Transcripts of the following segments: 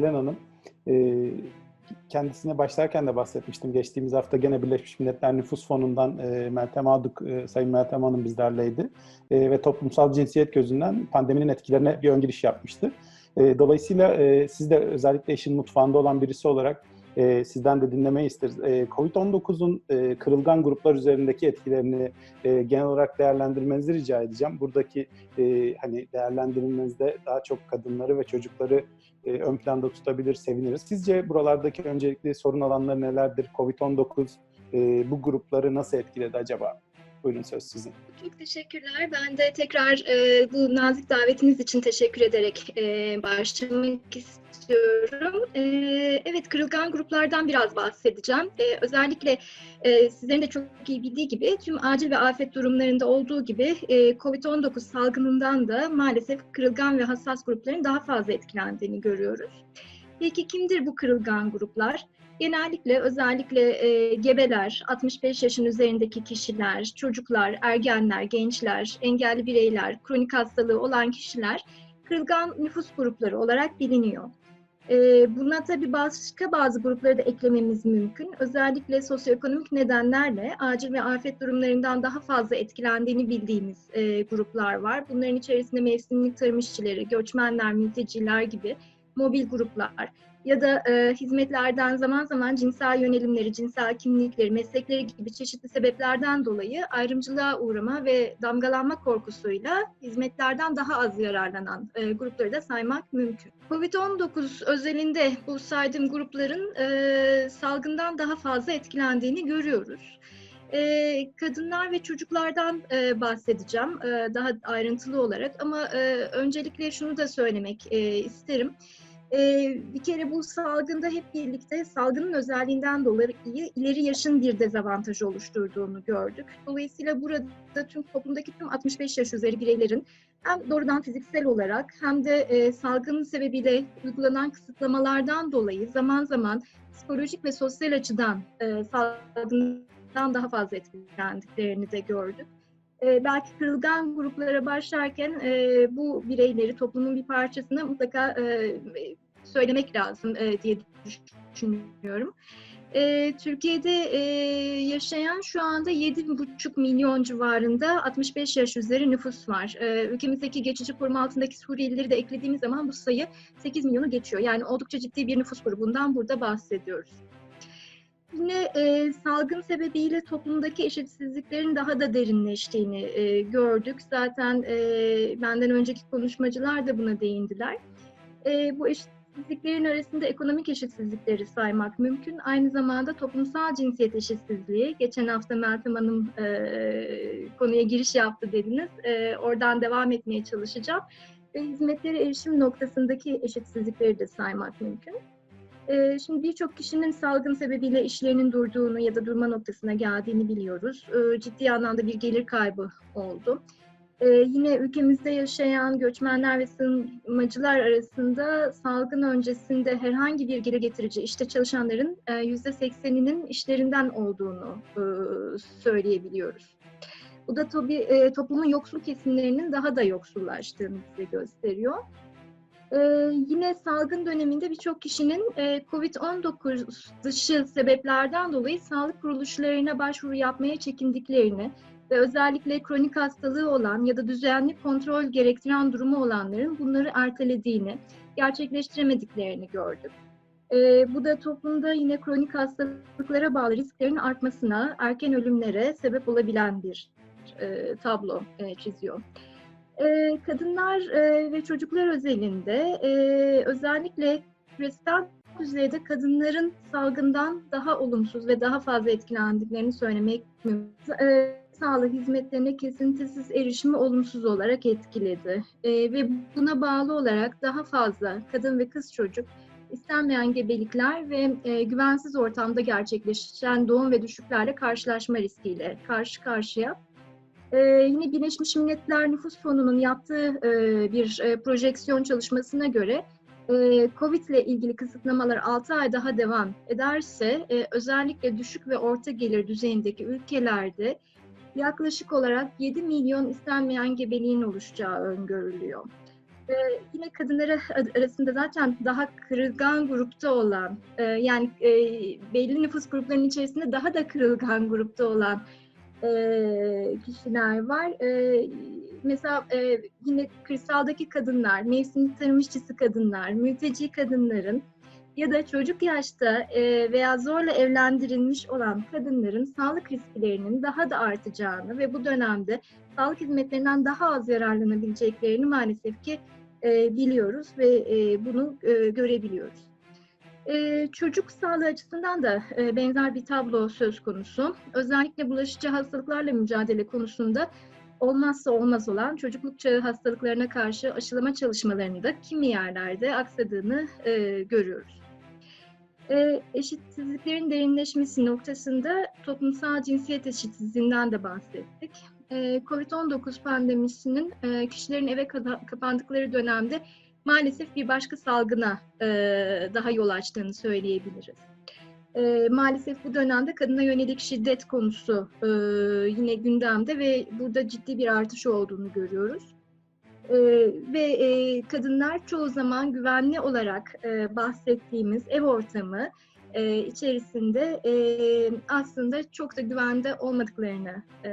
Selen Hanım. E, kendisine başlarken de bahsetmiştim. Geçtiğimiz hafta gene Birleşmiş Milletler Nüfus Fonu'ndan e, Meltem Aduk, e, Sayın Meltem Hanım bizlerleydi. E, ve toplumsal cinsiyet gözünden pandeminin etkilerine bir ön giriş yapmıştı. E, dolayısıyla e, siz de özellikle işin mutfağında olan birisi olarak e, sizden de dinlemeyi isteriz. E, Covid-19'un e, kırılgan gruplar üzerindeki etkilerini e, genel olarak değerlendirmenizi rica edeceğim. Buradaki e, hani değerlendirmenizde daha çok kadınları ve çocukları e, ön planda tutabilir, seviniriz. Sizce buralardaki öncelikli sorun alanları nelerdir? Covid-19 e, bu grupları nasıl etkiledi acaba? Buyurun söz sizin. Çok teşekkürler. Ben de tekrar e, bu nazik davetiniz için teşekkür ederek e, başlamak istiyorum. E, evet, kırılgan gruplardan biraz bahsedeceğim. E, özellikle e, sizlerin de çok iyi bildiği gibi tüm acil ve afet durumlarında olduğu gibi e, COVID-19 salgınından da maalesef kırılgan ve hassas grupların daha fazla etkilendiğini görüyoruz. Peki kimdir bu kırılgan gruplar? Genellikle özellikle e, gebeler, 65 yaşın üzerindeki kişiler, çocuklar, ergenler, gençler, engelli bireyler, kronik hastalığı olan kişiler kırılgan nüfus grupları olarak biliniyor. E, buna tabii başka bazı grupları da eklememiz mümkün. Özellikle sosyoekonomik nedenlerle acil ve afet durumlarından daha fazla etkilendiğini bildiğimiz e, gruplar var. Bunların içerisinde mevsimlik tarım işçileri, göçmenler, mülteciler gibi mobil gruplar, ya da e, hizmetlerden zaman zaman cinsel yönelimleri, cinsel kimlikleri, meslekleri gibi çeşitli sebeplerden dolayı ayrımcılığa uğrama ve damgalanma korkusuyla hizmetlerden daha az yararlanan e, grupları da saymak mümkün. Covid-19 özelinde bu saydığım grupların e, salgından daha fazla etkilendiğini görüyoruz. E, kadınlar ve çocuklardan e, bahsedeceğim e, daha ayrıntılı olarak ama e, öncelikle şunu da söylemek e, isterim. Ee, bir kere bu salgında hep birlikte salgının özelliğinden dolayı ileri yaşın bir dezavantajı oluşturduğunu gördük. Dolayısıyla burada tüm toplumdaki tüm 65 yaş üzeri bireylerin hem doğrudan fiziksel olarak hem de e, salgının sebebiyle uygulanan kısıtlamalardan dolayı zaman zaman psikolojik ve sosyal açıdan e, salgından daha fazla etkilendiklerini de gördük e, belki kırılgan gruplara başlarken e, bu bireyleri toplumun bir parçasına mutlaka e, söylemek lazım e, diye düşünüyorum. Türkiye'de yaşayan şu anda 7,5 milyon civarında 65 yaş üzeri nüfus var. Ülkemizdeki geçici koruma altındaki Suriyelileri de eklediğimiz zaman bu sayı 8 milyonu geçiyor. Yani oldukça ciddi bir nüfus grubundan burada bahsediyoruz. Yine e, salgın sebebiyle toplumdaki eşitsizliklerin daha da derinleştiğini e, gördük. Zaten e, benden önceki konuşmacılar da buna değindiler. E, bu eşitsizliklerin arasında ekonomik eşitsizlikleri saymak mümkün. Aynı zamanda toplumsal cinsiyet eşitsizliği. Geçen hafta Meltem Hanım e, konuya giriş yaptı dediniz. E, oradan devam etmeye çalışacağım. Ve hizmetlere erişim noktasındaki eşitsizlikleri de saymak mümkün. Ee, şimdi birçok kişinin salgın sebebiyle işlerinin durduğunu ya da durma noktasına geldiğini biliyoruz. Ee, ciddi anlamda bir gelir kaybı oldu. Ee, yine ülkemizde yaşayan göçmenler ve sığınmacılar arasında salgın öncesinde herhangi bir gelir getirici işte çalışanların e, yüzde sekseninin işlerinden olduğunu e, söyleyebiliyoruz. Bu da tabii e, toplumun yoksul kesimlerinin daha da yoksullaştığını bize gösteriyor. Ee, yine salgın döneminde birçok kişinin e, COVID-19 dışı sebeplerden dolayı sağlık kuruluşlarına başvuru yapmaya çekindiklerini ve özellikle kronik hastalığı olan ya da düzenli kontrol gerektiren durumu olanların bunları ertelediğini, gerçekleştiremediklerini gördük. E, bu da toplumda yine kronik hastalıklara bağlı risklerin artmasına, erken ölümlere sebep olabilen bir e, tablo e, çiziyor. E, kadınlar e, ve çocuklar özelinde e, özellikle küresel düzeyde kadınların salgından daha olumsuz ve daha fazla etkilendiklerini söylemek mümkün. E, sağlık hizmetlerine kesintisiz erişimi olumsuz olarak etkiledi. E, ve buna bağlı olarak daha fazla kadın ve kız çocuk istenmeyen gebelikler ve e, güvensiz ortamda gerçekleşen doğum ve düşüklerle karşılaşma riskiyle karşı karşıya ee, yine Birleşmiş Milletler Nüfus Fonu'nun yaptığı e, bir e, projeksiyon çalışmasına göre e, COVID ile ilgili kısıtlamalar 6 ay daha devam ederse e, özellikle düşük ve orta gelir düzeyindeki ülkelerde yaklaşık olarak 7 milyon istenmeyen gebeliğin oluşacağı öngörülüyor. Ee, yine kadınları arasında zaten daha kırılgan grupta olan, e, yani e, belli nüfus gruplarının içerisinde daha da kırılgan grupta olan e, kişiler var. E, mesela e, yine kırsaldaki kadınlar, mevsim tarım işçisi kadınlar, mülteci kadınların ya da çocuk yaşta e, veya zorla evlendirilmiş olan kadınların sağlık risklerinin daha da artacağını ve bu dönemde sağlık hizmetlerinden daha az yararlanabileceklerini maalesef ki e, biliyoruz ve e, bunu e, görebiliyoruz. Çocuk sağlığı açısından da benzer bir tablo söz konusu. Özellikle bulaşıcı hastalıklarla mücadele konusunda olmazsa olmaz olan çocukluk çağı hastalıklarına karşı aşılama çalışmalarını da kimi yerlerde aksadığını görüyoruz. Eşitsizliklerin derinleşmesi noktasında toplumsal cinsiyet eşitsizliğinden de bahsettik. E, Covid-19 pandemisinin kişilerin eve kapandıkları dönemde maalesef bir başka salgına e, daha yol açtığını söyleyebiliriz. E, maalesef bu dönemde kadına yönelik şiddet konusu e, yine gündemde ve burada ciddi bir artış olduğunu görüyoruz. E, ve e, kadınlar çoğu zaman güvenli olarak e, bahsettiğimiz ev ortamı e, içerisinde e, aslında çok da güvende olmadıklarını e,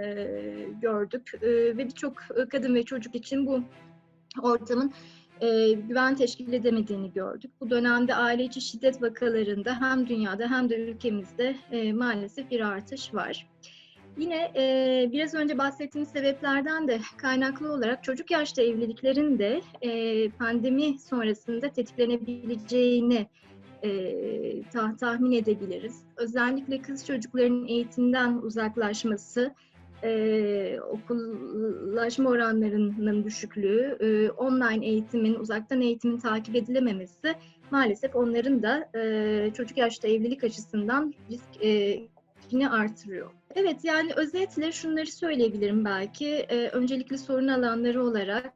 gördük e, ve birçok kadın ve çocuk için bu ortamın e, güven teşkil edemediğini gördük. Bu dönemde aile içi şiddet vakalarında hem dünyada hem de ülkemizde e, maalesef bir artış var. Yine e, biraz önce bahsettiğim sebeplerden de kaynaklı olarak çocuk yaşta evliliklerin de e, pandemi sonrasında tetiklenebileceğini e, tah tahmin edebiliriz. Özellikle kız çocuklarının eğitimden uzaklaşması, e, okullaşma oranlarının düşüklüğü, e, online eğitimin, uzaktan eğitimin takip edilememesi maalesef onların da e, çocuk yaşta evlilik açısından risk e, artırıyor. Evet yani özetle şunları söyleyebilirim belki. E, öncelikli sorun alanları olarak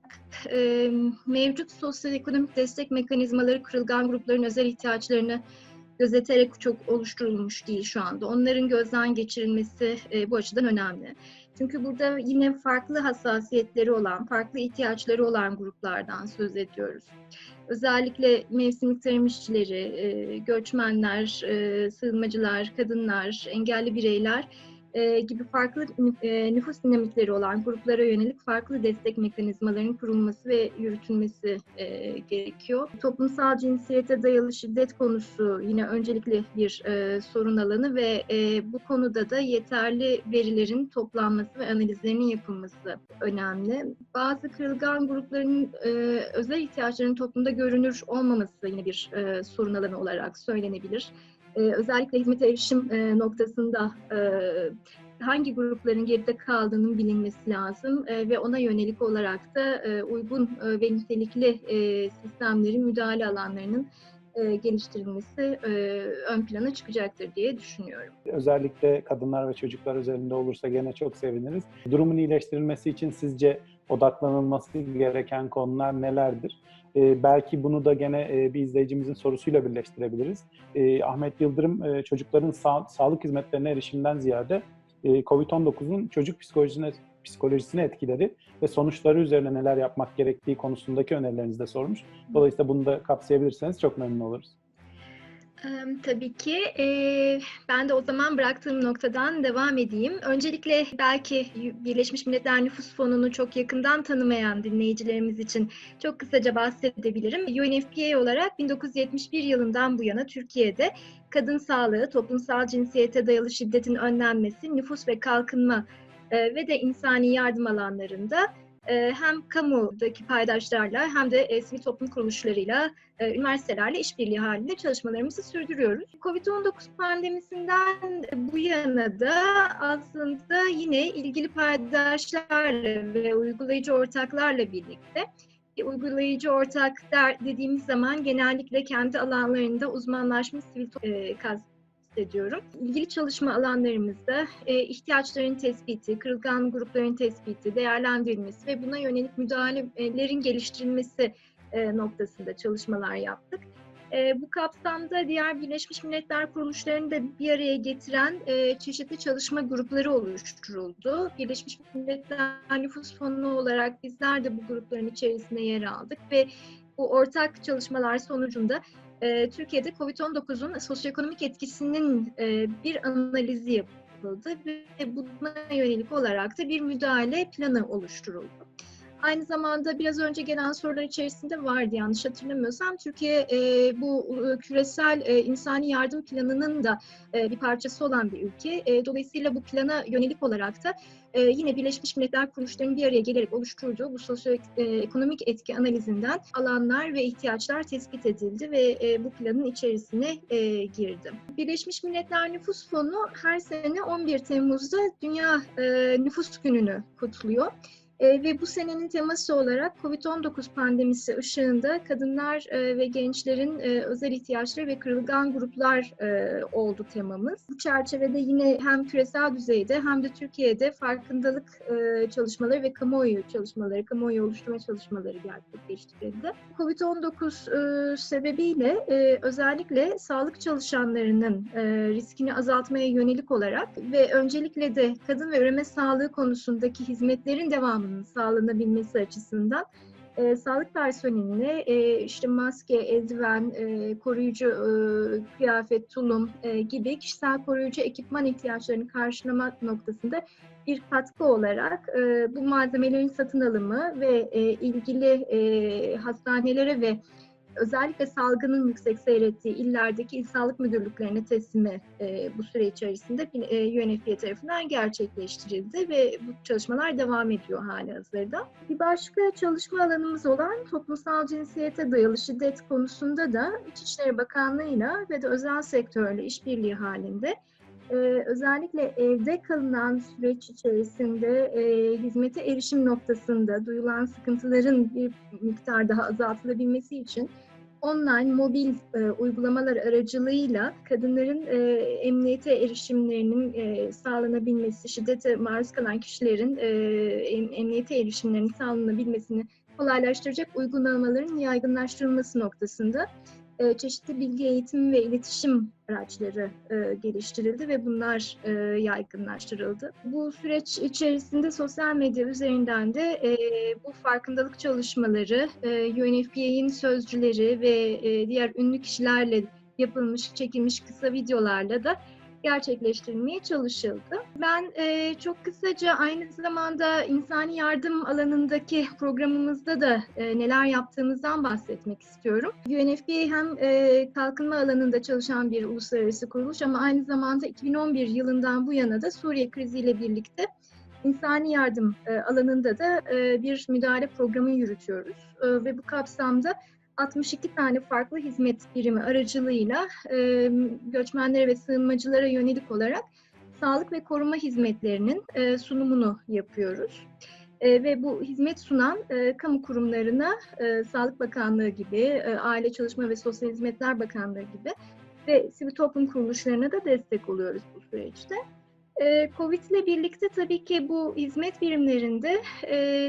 e, mevcut sosyoekonomik destek mekanizmaları kırılgan grupların özel ihtiyaçlarını gözeterek çok oluşturulmuş değil şu anda. Onların gözden geçirilmesi e, bu açıdan önemli. Çünkü burada yine farklı hassasiyetleri olan, farklı ihtiyaçları olan gruplardan söz ediyoruz. Özellikle mevsimlik tarım işçileri, e, göçmenler, e, sığınmacılar, kadınlar, engelli bireyler e, gibi farklı e, nüfus dinamikleri olan gruplara yönelik farklı destek mekanizmalarının kurulması ve yürütülmesi e, gerekiyor. Toplumsal cinsiyete dayalı şiddet konusu yine öncelikli bir e, sorun alanı ve e, bu konuda da yeterli verilerin toplanması ve analizlerinin yapılması önemli. Bazı kırılgan grupların e, özel ihtiyaçlarının toplumda görünür olmaması yine bir e, sorun alanı olarak söylenebilir e, özellikle hizmete erişim e, noktasında e, hangi grupların geride kaldığının bilinmesi lazım e, ve ona yönelik olarak da e, uygun e, ve nitelikli e, sistemlerin müdahale alanlarının e, geliştirilmesi e, ön plana çıkacaktır diye düşünüyorum. Özellikle kadınlar ve çocuklar üzerinde olursa gene çok seviniriz. Durumun iyileştirilmesi için sizce odaklanılması gereken konular nelerdir? E, belki bunu da gene e, bir izleyicimizin sorusuyla birleştirebiliriz. E, Ahmet Yıldırım e, çocukların sağ, sağlık hizmetlerine erişimden ziyade e, COVID-19'un çocuk psikolojisine psikolojisine etkileri ve sonuçları üzerine neler yapmak gerektiği konusundaki önerilerinizi de sormuş. Dolayısıyla bunu da kapsayabilirseniz çok memnun oluruz. Tabii ki. Ben de o zaman bıraktığım noktadan devam edeyim. Öncelikle belki Birleşmiş Milletler Nüfus Fonu'nu çok yakından tanımayan dinleyicilerimiz için çok kısaca bahsedebilirim. UNFPA olarak 1971 yılından bu yana Türkiye'de kadın sağlığı, toplumsal cinsiyete dayalı şiddetin önlenmesi, nüfus ve kalkınma ve de insani yardım alanlarında hem kamudaki paydaşlarla hem de e, sivil toplum kuruluşlarıyla, e, üniversitelerle işbirliği halinde çalışmalarımızı sürdürüyoruz. Covid-19 pandemisinden bu yana da aslında yine ilgili paydaşlarla ve uygulayıcı ortaklarla birlikte uygulayıcı ortak der, dediğimiz zaman genellikle kendi alanlarında uzmanlaşmış sivil e, ediyorum. İlgili çalışma alanlarımızda e, ihtiyaçların tespiti, kırılgan grupların tespiti, değerlendirilmesi ve buna yönelik müdahalelerin geliştirilmesi e, noktasında çalışmalar yaptık. E, bu kapsamda diğer Birleşmiş Milletler kuruluşlarını da bir araya getiren e, çeşitli çalışma grupları oluşturuldu. Birleşmiş Milletler Nüfus Fonu olarak bizler de bu grupların içerisinde yer aldık ve bu ortak çalışmalar sonucunda e, Türkiye'de COVID-19'un sosyoekonomik etkisinin e, bir analizi yapıldı ve buna yönelik olarak da bir müdahale planı oluşturuldu. Aynı zamanda biraz önce gelen sorular içerisinde vardı yanlış hatırlamıyorsam. Türkiye e, bu e, küresel e, insani yardım planının da e, bir parçası olan bir ülke. E, dolayısıyla bu plana yönelik olarak da e, yine Birleşmiş Milletler kuruluşlarının bir araya gelerek oluşturduğu bu sosyoekonomik etki analizinden alanlar ve ihtiyaçlar tespit edildi ve e, bu planın içerisine e, girdi. Birleşmiş Milletler Nüfus Fonu her sene 11 Temmuz'da Dünya e, Nüfus Günü'nü kutluyor. E, ve bu senenin teması olarak COVID-19 pandemisi ışığında kadınlar e, ve gençlerin e, özel ihtiyaçları ve kırılgan gruplar e, oldu temamız. Bu çerçevede yine hem küresel düzeyde hem de Türkiye'de farkındalık e, çalışmaları ve kamuoyu çalışmaları, kamuoyu oluşturma çalışmaları gerçekleştirildi. COVID-19 e, sebebiyle e, özellikle sağlık çalışanlarının e, riskini azaltmaya yönelik olarak ve öncelikle de kadın ve üreme sağlığı konusundaki hizmetlerin devamını sağlanabilmesi açısından e, sağlık personeline e, işte maske, eldiven, e, koruyucu e, kıyafet, tulum e, gibi kişisel koruyucu ekipman ihtiyaçlarını karşılamak noktasında bir katkı olarak e, bu malzemelerin satın alımı ve e, ilgili e, hastanelere ve özellikle salgının yüksek seyrettiği illerdeki il sağlık müdürlüklerine teslimi e, bu süre içerisinde e, UNFPA tarafından gerçekleştirildi ve bu çalışmalar devam ediyor hali hazırda. Bir başka çalışma alanımız olan toplumsal cinsiyete dayalı şiddet konusunda da İçişleri Bakanlığı'yla ve de özel sektörle işbirliği halinde ee, özellikle evde kalınan süreç içerisinde e, hizmete erişim noktasında duyulan sıkıntıların bir miktar daha azaltılabilmesi için online mobil e, uygulamalar aracılığıyla kadınların e, emniyete erişimlerinin e, sağlanabilmesi, şiddete maruz kalan kişilerin e, emniyete erişimlerinin sağlanabilmesini kolaylaştıracak uygulamaların yaygınlaştırılması noktasında e, çeşitli bilgi eğitim ve iletişim araçları e, geliştirildi ve bunlar e, yaygınlaştırıldı. Bu süreç içerisinde sosyal medya üzerinden de e, bu farkındalık çalışmaları, e, UNFPA'nin sözcüleri ve e, diğer ünlü kişilerle yapılmış, çekilmiş kısa videolarla da gerçekleştirilmeye çalışıldı. Ben e, çok kısaca aynı zamanda insani yardım alanındaki programımızda da e, neler yaptığımızdan bahsetmek istiyorum. UNFPA hem e, kalkınma alanında çalışan bir uluslararası kuruluş ama aynı zamanda 2011 yılından bu yana da Suriye kriziyle birlikte insani yardım e, alanında da e, bir müdahale programı yürütüyoruz e, ve bu kapsamda 62 tane farklı hizmet birimi aracılığıyla e, göçmenlere ve sığınmacılara yönelik olarak sağlık ve koruma hizmetlerinin e, sunumunu yapıyoruz. E, ve bu hizmet sunan e, kamu kurumlarına e, Sağlık Bakanlığı gibi, e, Aile Çalışma ve Sosyal Hizmetler Bakanlığı gibi ve sivil toplum kuruluşlarına da destek oluyoruz bu süreçte. Covid ile birlikte tabii ki bu hizmet birimlerinde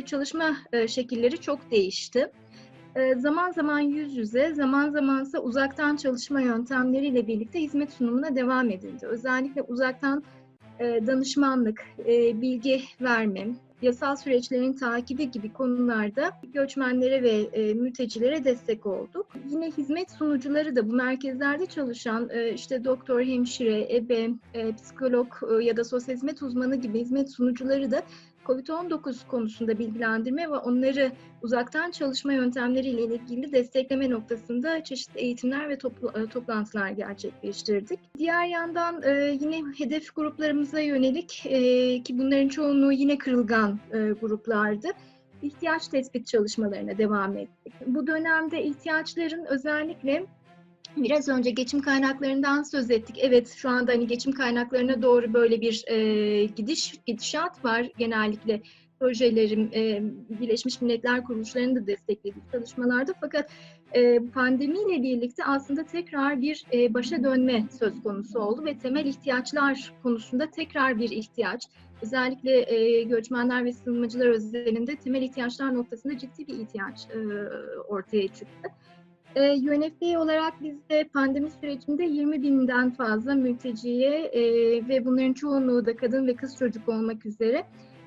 çalışma şekilleri çok değişti. Ee, zaman zaman yüz yüze, zaman zamansa uzaktan çalışma yöntemleriyle birlikte hizmet sunumuna devam edildi. Özellikle uzaktan e, danışmanlık, e, bilgi verme, yasal süreçlerin takibi gibi konularda göçmenlere ve e, mültecilere destek olduk. Yine hizmet sunucuları da bu merkezlerde çalışan işte doktor, hemşire, ebe, psikolog ya da sosyal hizmet uzmanı gibi hizmet sunucuları da COVID-19 konusunda bilgilendirme ve onları uzaktan çalışma yöntemleriyle ilgili destekleme noktasında çeşitli eğitimler ve topl e, toplantılar gerçekleştirdik. Diğer yandan e, yine hedef gruplarımıza yönelik e, ki bunların çoğunluğu yine kırılgan e, gruplardı ihtiyaç tespit çalışmalarına devam ettik. Bu dönemde ihtiyaçların özellikle Biraz önce geçim kaynaklarından söz ettik. Evet şu anda hani geçim kaynaklarına doğru böyle bir e, gidiş gidişat var. Genellikle projelerim e, Birleşmiş Milletler kuruluşlarını da desteklediği çalışmalarda. Fakat e, pandemiyle birlikte aslında tekrar bir e, başa dönme söz konusu oldu ve temel ihtiyaçlar konusunda tekrar bir ihtiyaç. Özellikle e, göçmenler ve sığınmacılar özelinde temel ihtiyaçlar noktasında ciddi bir ihtiyaç e, ortaya çıktı. E, UNFPA olarak biz de pandemi sürecinde 20 binden fazla mülteciye e, ve bunların çoğunluğu da kadın ve kız çocuk olmak üzere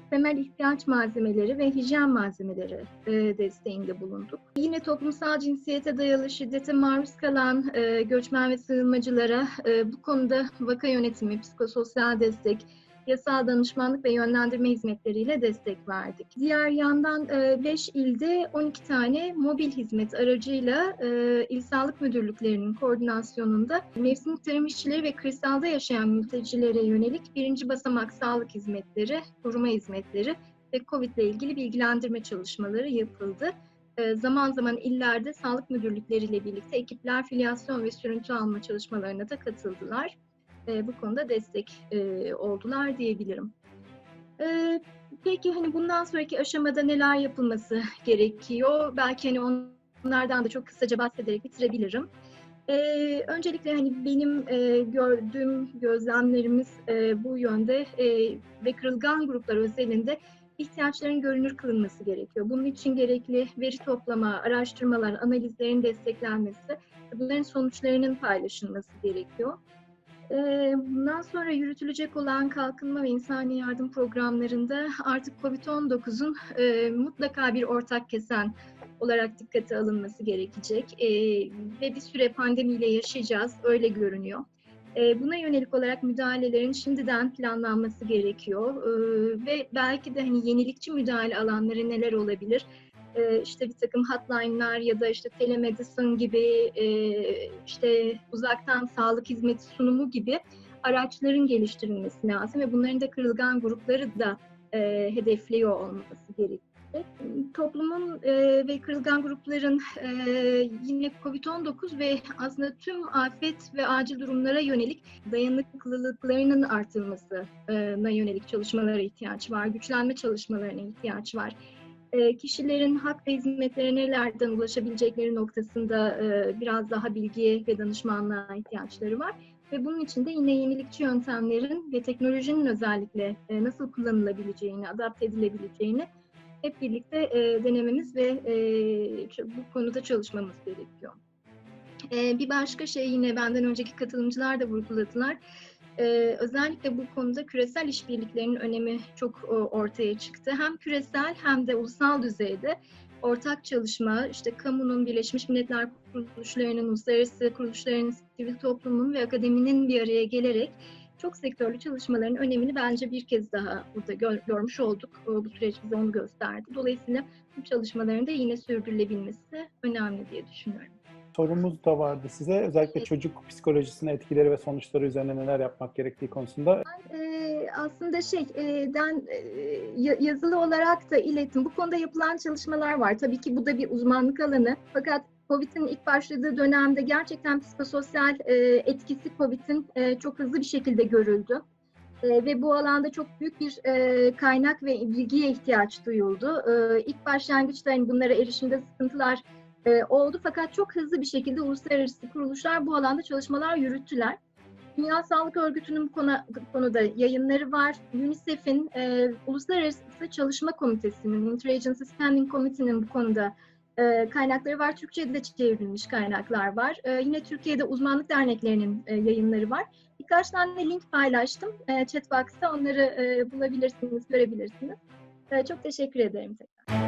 temel ihtiyaç malzemeleri ve hijyen malzemeleri e, desteğinde bulunduk. Yine toplumsal cinsiyete dayalı şiddete maruz kalan e, göçmen ve sığınmacılara e, bu konuda vaka yönetimi, psikososyal destek, yasal danışmanlık ve yönlendirme hizmetleriyle destek verdik. Diğer yandan 5 ilde 12 tane mobil hizmet aracıyla e, İl Sağlık Müdürlüklerinin koordinasyonunda mevsimlik tarım işçileri ve kırsalda yaşayan mültecilere yönelik birinci basamak sağlık hizmetleri, koruma hizmetleri ve COVID ile ilgili bilgilendirme çalışmaları yapıldı. E, zaman zaman illerde sağlık müdürlükleriyle birlikte ekipler filyasyon ve sürüntü alma çalışmalarına da katıldılar e, bu konuda destek e, oldular diyebilirim. E, peki hani bundan sonraki aşamada neler yapılması gerekiyor? Belki hani onlardan da çok kısaca bahsederek bitirebilirim. E, öncelikle hani benim e, gördüğüm gözlemlerimiz e, bu yönde e, ve kırılgan gruplar özelinde ihtiyaçların görünür kılınması gerekiyor. Bunun için gerekli veri toplama, araştırmalar, analizlerin desteklenmesi, bunların sonuçlarının paylaşılması gerekiyor. Bundan sonra yürütülecek olan kalkınma ve insani yardım programlarında artık COVID-19'un e, mutlaka bir ortak kesen olarak dikkate alınması gerekecek e, ve bir süre pandemiyle yaşayacağız, öyle görünüyor. E, buna yönelik olarak müdahalelerin şimdiden planlanması gerekiyor ve belki de hani yenilikçi müdahale alanları neler olabilir? E, işte bir takım hotline'lar ya da işte telemedicine gibi e, işte uzaktan sağlık hizmeti sunumu gibi araçların geliştirilmesi lazım ve bunların da kırılgan grupları da e, hedefliyor olması gerekiyor. Toplumun e, ve kırılgan grupların e, yine COVID-19 ve aslında tüm afet ve acil durumlara yönelik dayanıklılıklarının artırılmasına yönelik çalışmalara ihtiyaç var, güçlenme çalışmalarına ihtiyaç var. E, kişilerin hak ve hizmetlere nelerden ulaşabilecekleri noktasında e, biraz daha bilgiye ve danışmanlığa ihtiyaçları var. Ve bunun için de yine yenilikçi yöntemlerin ve teknolojinin özellikle e, nasıl kullanılabileceğini, adapte edilebileceğini hep birlikte denememiz ve bu konuda çalışmamız gerekiyor. Bir başka şey yine benden önceki katılımcılar da vurguladılar. Ee, özellikle bu konuda küresel işbirliklerinin önemi çok o, ortaya çıktı. Hem küresel hem de ulusal düzeyde ortak çalışma, işte kamunun, Birleşmiş Milletler kuruluşlarının, uluslararası kuruluşların, sivil toplumun ve akademinin bir araya gelerek çok sektörlü çalışmaların önemini bence bir kez daha burada gör, görmüş olduk. Bu süreç bize onu gösterdi. Dolayısıyla bu çalışmaların da yine sürdürülebilmesi önemli diye düşünüyorum sorumuz da vardı size. Özellikle çocuk psikolojisine etkileri ve sonuçları üzerine neler yapmak gerektiği konusunda. Ben, e, aslında şey, e, ben e, yazılı olarak da ilettim. Bu konuda yapılan çalışmalar var. Tabii ki bu da bir uzmanlık alanı. Fakat COVID'in ilk başladığı dönemde gerçekten psikososyal e, etkisi COVID'in e, çok hızlı bir şekilde görüldü. E, ve bu alanda çok büyük bir e, kaynak ve bilgiye ihtiyaç duyuldu. E, ilk başlangıçta hani bunlara erişimde sıkıntılar e, oldu. Fakat çok hızlı bir şekilde uluslararası kuruluşlar bu alanda çalışmalar yürüttüler. Dünya Sağlık Örgütü'nün bu konu, konuda yayınları var. UNICEF'in e, Uluslararası Çalışma Komitesi'nin, Interagency Standing Committee'nin bu konuda e, kaynakları var. Türkçe'de de çevrilmiş kaynaklar var. E, yine Türkiye'de uzmanlık derneklerinin e, yayınları var. Birkaç tane link paylaştım e, chatbox'ta. Onları e, bulabilirsiniz, görebilirsiniz. E, çok teşekkür ederim tekrar.